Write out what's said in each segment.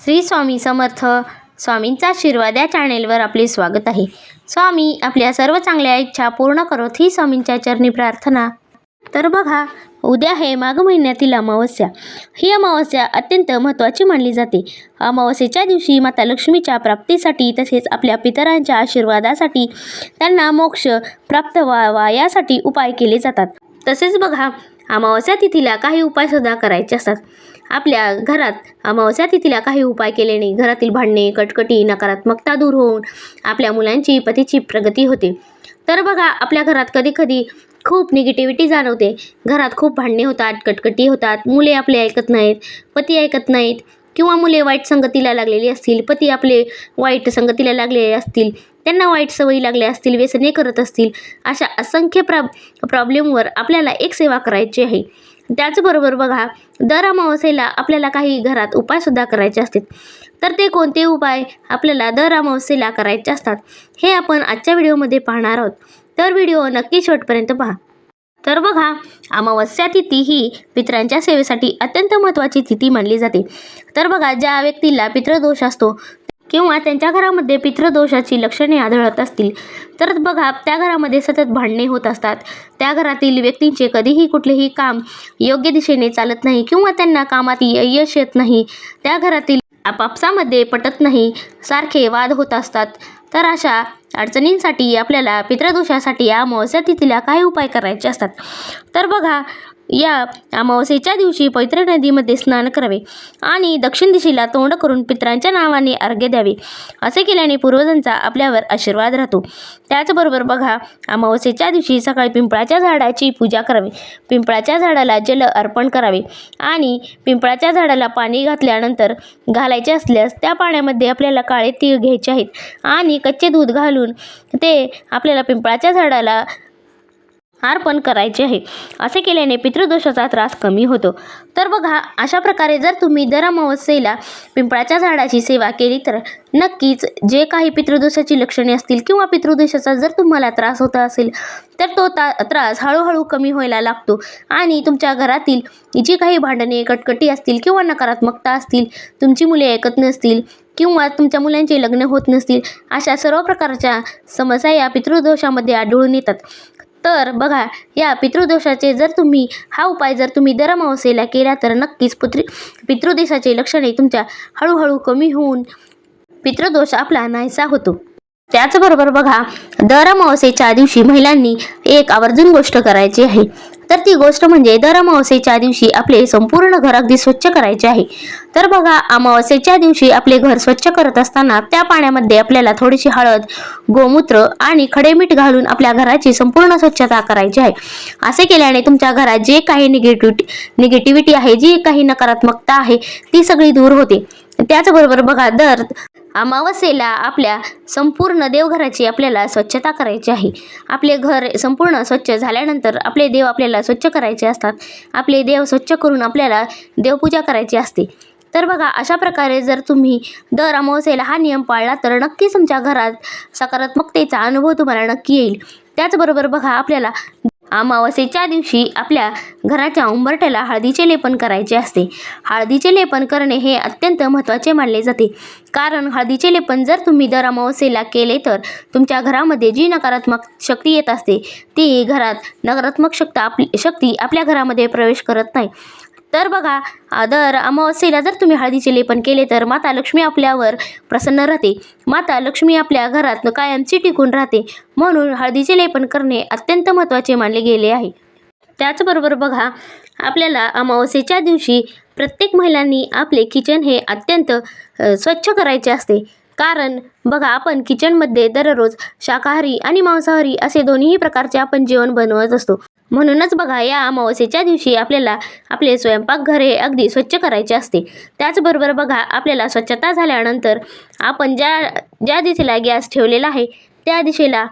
श्री स्वामी समर्थ स्वामींचा आशीर्वाद या चॅनेलवर आपले स्वागत आहे. स्वामी आपल्या सर्व चांगल्या इच्छा पूर्ण करत ही स्वामींच्या चरणी प्रार्थना. तर बघा उद्या आहे माघ महिन्यातील अमावस्या. ही अमावस्या अत्यंत महत्त्वाची मानली जाते. अमावस्येच्या दिवशी माता लक्ष्मीच्या प्राप्तीसाठी तसेच आपल्या पितरांच्या आशीर्वादासाठी त्यांना मोक्ष प्राप्त व्हावा यासाठी उपाय केले जातात. तसेच बघा अमावस्या तिथीला काही उपायसुद्धा करायचे असतात. आपल्या घरात अमावस्या तिथीला काही उपाय केल्याने घरातील भांडणे कटकटी नकारात्मकता दूर होऊन आपल्या मुलांची पतीची प्रगती होते. तर बघा आपल्या घरात कधी कधी खूप निगेटिव्हिटी जाणवते. घरात खूप भांडणे होतात कटकटी होतात मुले आपले ऐकत नाहीत पती ऐकत नाहीत किंवा मुले वाईट संगतीला लागलेली असतील पती आपले वाईट संगतीला लागलेले असतील त्यांना वाईट सवयी लागल्या असतील व्यसने करत असतील अशा असंख्य प्रा प्रॉब्लेमवर आपल्याला एक सेवा करायची आहे. त्याचबरोबर बघा दर अमावस्येला आपल्याला काही घरात उपायसुद्धा करायचे असतात. तर ते कोणते उपाय आपल्याला दर अमावस्येला करायचे असतात हे आपण आजच्या व्हिडिओमध्ये पाहणार आहोत. तर व्हिडिओ नक्की शेवटपर्यंत पहा. तर बघा अमावस्या तिथी ही पितरांच्या सेवेसाठी अत्यंत महत्त्वाची तिथी मानली जाते. तर बघा ज्या व्यक्तीला पितृदोष असतो किंवा त्यांच्या घरामध्ये पितृदोषाची लक्षणे आढळत असतील तर बघा त्या घरामध्ये सतत भांडणे होत असतात. त्या घरातील व्यक्तींचे कधीही कुठलेही काम योग्य दिशेने चालत नाही किंवा त्यांना कामात यश येत नाही. त्या घरातील आपापसामध्ये पटत नाही सारखे वाद होत असतात. तर अशा अडचणींसाठी आपल्याला पितृदोषासाठी या अमावस्या तिथीला काय उपाय करायचे असतात. तर बघा या अमावस्येच्या दिवशी पवित्र नदीमध्ये स्नान करावे आणि दक्षिण दिशेला तोंड करून पितरांच्या नावाने अर्घ्य द्यावे. असे केल्याने पूर्वजांचा आपल्यावर आशीर्वाद राहतो. त्याचबरोबर बघा अमावस्येच्या दिवशी सकाळी पिंपळाच्या झाडाची पूजा करावी. पिंपळाच्या झाडाला जल अर्पण करावे आणि पिंपळाच्या झाडाला पाणी घातल्यानंतर घालायचे असल्यास त्या पाण्यामध्ये आपल्याला काळे तीळ घ्यायचे आहेत आणि कच्चे दूध घालून ते आपल्याला पिंपळाच्या झाडाला अर्पण करायचे आहे. असे केल्याने पितृदोषाचा त्रास कमी होतो. तर बघा अशा प्रकारे जर तुम्ही दर अमावस्येला पिंपळाच्या झाडाची सेवा केली तर नक्कीच जे काही पितृदोषाची लक्षणे असतील किंवा पितृदोषाचा जर तुम्हाला त्रास होता असेल तर तो ता त्रास हळूहळू कमी व्हायला लागतो. आणि तुमच्या घरातील जी काही भांडणे कटकटी असतील किंवा नकारात्मकता असतील तुमची मुले ऐकत नसतील किंवा तुमच्या मुलांचे लग्न होत नसतील अशा सर्व प्रकारच्या समस्या या पितृदोषामध्ये आढळून येतात. तर बघा या पितृदोषाचे जर तुम्ही हा उपाय जर तुम्ही दर अमावस्येला केला तर नक्कीच पुत्री पितृदोषाचे लक्षणे तुमच्या हळूहळू कमी होऊन पितृदोष आपला नाहीसा होतो. त्याचबरोबर बघा दर अमावस्येच्या दिवशी महिलांनी एक आवर्जून गोष्ट करायची आहे. तर ती गोष्ट म्हणजे दर अमावस्येच्या दिवशी आपले संपूर्ण घर अगदी स्वच्छ करायचे आहे. तर बघा अमावस्येच्या दिवशी आपले घर स्वच्छ करत असताना त्या पाण्यामध्ये आपल्याला थोडीशी हळद गोमूत्र आणि खडे मीठ घालून आपल्या घराची संपूर्ण स्वच्छता करायची आहे. असे केल्याने तुमच्या घरात जे काही निगेटिव्हिटी निगेटिव्हिटी आहे जी काही नकारात्मकता आहे ती सगळी दूर होते. त्याचबरोबर बघा दर अमावस्येला आपल्या संपूर्ण देवघराची आपल्याला स्वच्छता करायची आहे. आपले घर संपूर्ण स्वच्छ झाल्यानंतर आपले देव आपल्याला स्वच्छ करायचे असतात. आपले देव स्वच्छ करून आपल्याला देवपूजा करायची असते. तर बघा अशा प्रकारे जर तुम्ही दर अमावस्येला हा नियम पाळला तर नक्कीच तुमच्या घरात सकारात्मकतेचा अनुभव तुम्हाला नक्की येईल. त्याचबरोबर बघा आपल्याला अमावस्येच्या दिवशी आपल्या घराच्या उंबरठ्याला हळदीचे लेपन करायचे असते. हळदीचे लेपन करणे हे अत्यंत महत्त्वाचे मानले जाते. कारण हळदीचे लेपन जर तुम्ही दर अमावस्येला केले तर तुमच्या घरामध्ये जी नकारात्मक शक्ती येत असते ती घरात नकारात्मक शक्ता आपली शक्ती आपल्या घरामध्ये प्रवेश करत नाही. तर बघा दर अमावस्येला जर तुम्ही हळदीचे लेपन केले तर माता लक्ष्मी आपल्यावर प्रसन्न राहते. माता लक्ष्मी आपल्या घरात कायमची टिकून राहते. म्हणून हळदीचे लेपन करणे अत्यंत महत्त्वाचे मानले गेले आहे. त्याचबरोबर बघा आपल्याला अमावस्येच्या दिवशी प्रत्येक महिलांनी आपले किचन हे अत्यंत स्वच्छ करायचे असते. कारण बघा आपण किचनमध्ये दररोज शाकाहारी आणि मांसाहारी असे दोन्हीही प्रकारचे आपण जेवण बनवत असतो. म्हणूनच बघा या अमावस्येच्या दिवशी आपल्याला आपले स्वयंपाकघर हे अगदी स्वच्छ करायचे असते. त्याचबरोबर बघा आपल्याला स्वच्छता झाल्यानंतर आपण ज्या ज्या दिशेला गॅस ठेवलेला आहे त्या दिशेला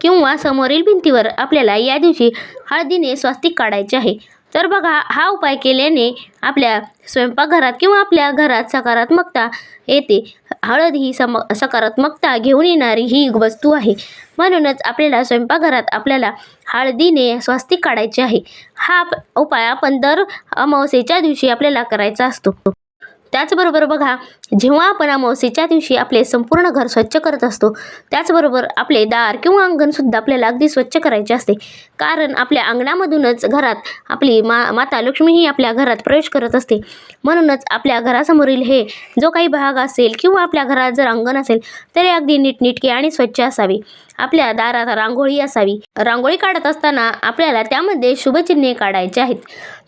किंवा समोरील भिंतीवर आपल्याला या दिवशी हळदीने स्वास्तिक काढायचे आहे. तर बघा हा उपाय केल्याने आपल्या स्वयंपाकघरात किंवा आपल्या घरात सकारात्मकता येते. हळद ही सम सकारात्मकता घेऊन येणारी ही वस्तू आहे. म्हणूनच आपल्याला स्वयंपाकघरात आपल्याला हळदीने स्वास्तिक काढायचे आहे. हा उपाय आपण दर अमावस्येच्या दिवशी आपल्याला करायचा असतो. त्याचबरोबर बघा जेव्हा आपण अमावस्येच्या दिवशी आपले संपूर्ण घर स्वच्छ करत असतो त्याचबरोबर आपले दार किंवा अंगणसुद्धा आपल्याला अगदी स्वच्छ करायचे असते. कारण आपल्या अंगणामधूनच घरात आपली मा माता लक्ष्मी ही आपल्या घरात प्रवेश करत असते. म्हणूनच आपल्या घरासमोरील हे जो काही भाग असेल किंवा आपल्या घरात जर अंगण असेल तरी अगदी नीटनीटके आणि स्वच्छ असावे. आपल्या दारात रांगोळी असावी. रांगोळी काढत असताना आपल्याला त्यामध्ये शुभचिन्हे काढायचे आहेत.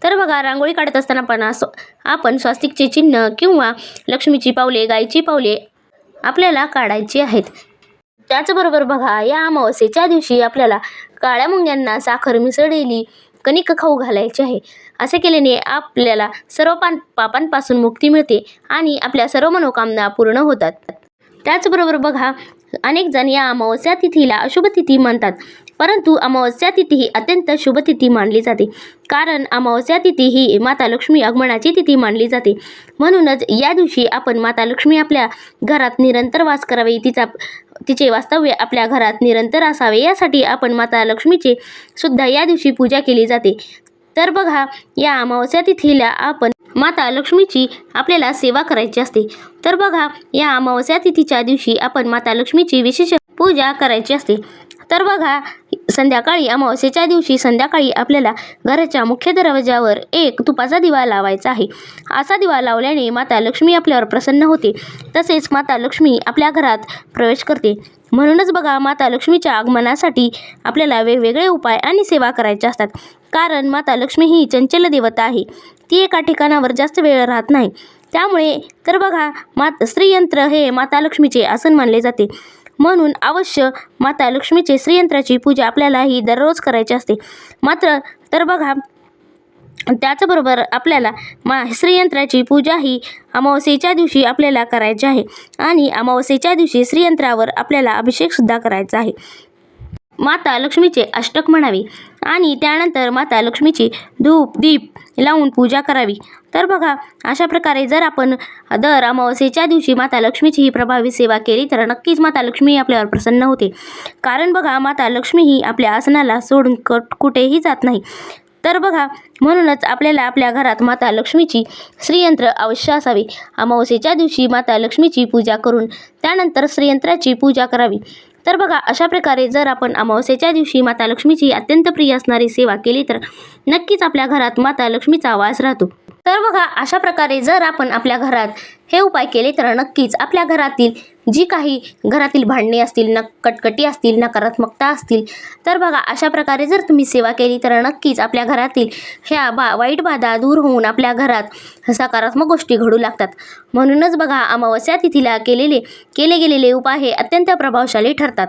तर बघा रांगोळी काढत असताना पण असं आपण स्वास्तिकचे चिन्ह किंवा लक्ष्मीची पावले गायची पावले आपल्याला काढायची आहेत. त्याचबरोबर बघा या अमावस्येच्या दिवशी आपल्याला काळ्या मुंग्यांना साखर मिसळलेली कणिक खाऊ घालायचे आहे. असे केल्याने आपल्याला सर्व पान पापांपासून मुक्ती मिळते आणि आपल्या सर्व मनोकामना पूर्ण होतात. त्याचबरोबर बघा अनेक जण या अमावस्या तिथीला अशुभ तिथी म्हणतात. परंतु अमावस्या तिथी ही अत्यंत शुभ तिथी मानली जाते. कारण अमावस्या तिथी ही माता लक्ष्मी आगमनाची तिथी मानली जाते. म्हणूनच या दिवशी आपण माता लक्ष्मी आपल्या घरात निरंतर वास करावे तिचा तिचे वास्तव्य आपल्या घरात निरंतर असावे यासाठी आपण माता लक्ष्मीचे सुद्धा या दिवशी पूजा केली जाते. तर बघा या अमावस्या तिथीला आपण माता लक्ष्मीची आपल्याला सेवा करायची असते. तर बघा या अमावस्या तिथीच्या दिवशी आपण माता लक्ष्मीची विशेष पूजा करायची असते. तर बघा संध्याकाळी अमावस्येच्या दिवशी संध्याकाळी आपल्याला घराच्या मुख्य दरवाजावर एक तुपाचा दिवा लावायचा आहे. असा दिवा लावल्याने माता लक्ष्मी आपल्यावर प्रसन्न होते. तसेच माता लक्ष्मी आपल्या घरात प्रवेश करते. म्हणूनच बघा माता लक्ष्मीच्या आगमनासाठी आपल्याला वेगवेगळे उपाय आणि सेवा करायच्या असतात. कारण माता लक्ष्मी ही चंचल देवता आहे. ती एका ठिकाणावर जास्त वेळ राहत नाही. त्यामुळे तर बघा मात स्त्रीयंत्र हे माता लक्ष्मीचे आसन मानले जाते. म्हणून अवश्य माता लक्ष्मीचे श्रीयंत्राची पूजा आपल्याला ही दररोज करायची असते. मात्र तर बघा त्याचबरोबर आपल्याला मा श्रीयंत्राची पूजा ही अमावस्येच्या दिवशी आपल्याला करायची आहे आणि अमावस्येच्या दिवशी श्रीयंत्रावर आपल्याला अभिषेकसुद्धा करायचा आहे. माता लक्ष्मीचे अष्टक म्हणावे आणि त्यानंतर माता लक्ष्मीची धूप दीप लावून पूजा करावी. तर बघा अशा प्रकारे जर आपण दर अमावस्येच्या दिवशी माता लक्ष्मीची ही प्रभावी सेवा केली तर नक्कीच माता लक्ष्मी आपल्यावर प्रसन्न होते. कारण बघा माता लक्ष्मी ही आपल्या आसनाला सोडून कट कुठेही जात नाही. तर बघा म्हणूनच आपल्याला आपल्या घरात माता लक्ष्मीची श्रीयंत्र अवश्य असावे. अमावस्येच्या दिवशी माता लक्ष्मीची पूजा करून त्यानंतर श्रीयंत्राची पूजा करावी. तर बघा अशा प्रकारे जर आपण अमावस्येच्या दिवशी माता लक्ष्मीची अत्यंत प्रिय असणारी सेवा केली तर नक्कीच आपल्या घरात माता लक्ष्मीचा वास राहतो. तर बघा अशा प्रकारे जर आपण आपल्या घरात हे उपाय केले तर नक्कीच आपल्या घरातील जी काही घरातील भांडणे असतील न कटकटी असतील नकारात्मकता असतील तर बघा अशा प्रकारे जर तुम्ही सेवा केली तर नक्कीच आपल्या घरातील ह्या बा वाईट बाधा दूर होऊन आपल्या घरात सकारात्मक गोष्टी घडू लागतात. म्हणूनच बघा अमावस्या तिथीला केलेले केले गेलेले उपाय हे अत्यंत प्रभावशाली ठरतात.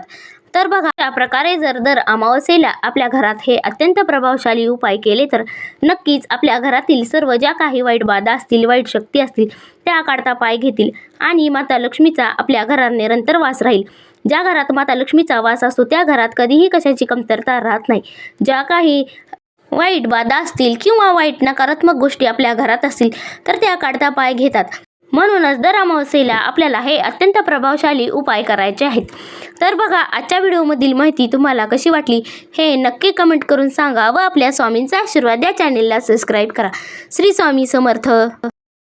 तर बघा अशा प्रकारे जर दर अमावस्येला आपल्या घरात हे अत्यंत प्रभावशाली उपाय केले तर नक्कीच आपल्या घरातील सर्व ज्या काही वाईट बाधा असतील वाईट शक्ती असतील त्या काढता पाय घेतील आणि माता लक्ष्मीचा आपल्या घरात निरंतर वास राहील. ज्या घरात माता लक्ष्मीचा वास असतो त्या घरात कधीही कशाची कमतरता राहत नाही. ज्या काही वाईट बाधा असतील किंवा वाईट नकारात्मक गोष्टी आपल्या घरात असतील तर त्या काढता पाय घेतात. म्हणूनच दर अमावस्येला आपल्याला हे अत्यंत प्रभावशाली उपाय करायचे आहेत. तर बघा आजच्या व्हिडिओमधील माहिती तुम्हाला कशी वाटली हे नक्की कमेंट करून सांगा व आपल्या स्वामींचा आशीर्वाद या चॅनेलला सबस्क्राईब करा. श्री स्वामी समर्थ.